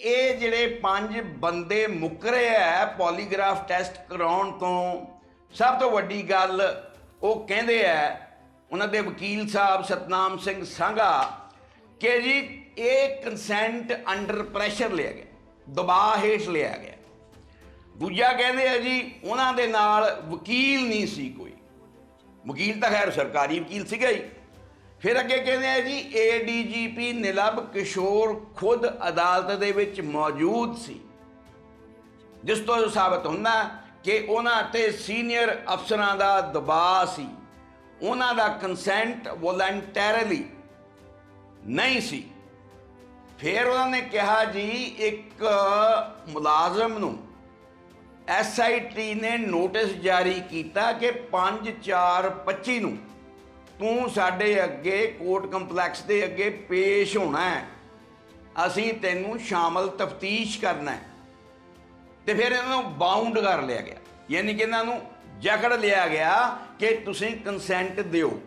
ਇਹ ਜਿਹੜੇ ਪੰਜ ਬੰਦੇ ਮੁੱਕਰੇ ਐ ਪੋਲੀਗ੍ਰਾਫ ਟੈਸਟ ਕਰਾਉਣ ਤੋਂ, ਸਭ ਤੋਂ ਵੱਡੀ ਗੱਲ ਉਹ ਕਹਿੰਦੇ ਐ ਉਹਨਾਂ ਦੇ ਵਕੀਲ ਸਾਹਿਬ ਸਤਨਾਮ ਸਿੰਘ ਸੰਘਾ, ਕਿ ਜੀ ਇਹ ਕੰਸੈਂਟ ਅੰਡਰ ਪ੍ਰੈਸ਼ਰ ਲਿਆ ਗਿਆ, ਦਬਾਅ ਹੇਠ ਲਿਆ ਗਿਆ। ਦੂਜਾ ਕਹਿੰਦੇ ਆ ਜੀ, ਉਹਨਾਂ ਦੇ ਨਾਲ ਵਕੀਲ ਨਹੀਂ ਸੀ ਕੋਈ। ਵਕੀਲ ਤਾਂ ਖੈਰ ਸਰਕਾਰੀ ਵਕੀਲ ਸੀਗਾ ਹੀ ਫਿਰ ਅੱਗੇ ਕਹਿੰਦੇ ਆ ਜੀ ਏਡੀਜੀਪੀ ਨਿਲਬ ਕਿਸ਼ੋਰ ਖੁਦ ਅਦਾਲਤ ਦੇ ਵਿੱਚ ਮੌਜੂਦ ਸੀ। ਜਿਸ ਤੋਂ ਇਹ ਸਾਬਤ ਹੁੰਦਾ ਕਿ ਉਹਨਾਂ ਤੇ ਸੀਨੀਅਰ ਅਫਸਰਾਂ ਦਾ ਦਬਾਅ ਸੀ। ਉਹਨਾਂ ਦਾ ਕੰਸੈਂਟ ਵੋਲੰਟੈਰਲੀ ਨਹੀਂ ਸੀ। ਫਿਰ ਉਹਨਾਂ ਨੇ ਕਿਹਾ ਜੀ, ਇੱਕ ਮੁਲਾਜ਼ਮ ਨੂੰ ਐਸਆਈਟੀ ਨੇ ਨੋਟਿਸ ਜਾਰੀ ਕੀਤਾ ਕਿ 5/4/25 ਨੂੰ ਤੂੰ ਸਾਡੇ ਅੱਗੇ ਕੋਰਟ ਕੰਪਲੈਕਸ ਦੇ ਅੱਗੇ ਪੇਸ਼ ਹੋਣਾ ਹੈ। ਅਸੀਂ ਤੈਨੂੰ ਸ਼ਾਮਲ ਤਫਤੀਸ਼ ਕਰਨਾ ਹੈ। ਤੇ ਫਿਰ ਇਹਨਾਂ ਨੂੰ ਬਾਉਂਡ ਕਰ ਲਿਆ ਗਿਆ। ਯਾਨੀ ਕਿ ਇਹਨਾਂ ਨੂੰ ਜਕੜ ਲਿਆ ਗਿਆ ਕਿ ਤੁਸੀਂ ਕੰਸੈਂਟ ਦਿਓ।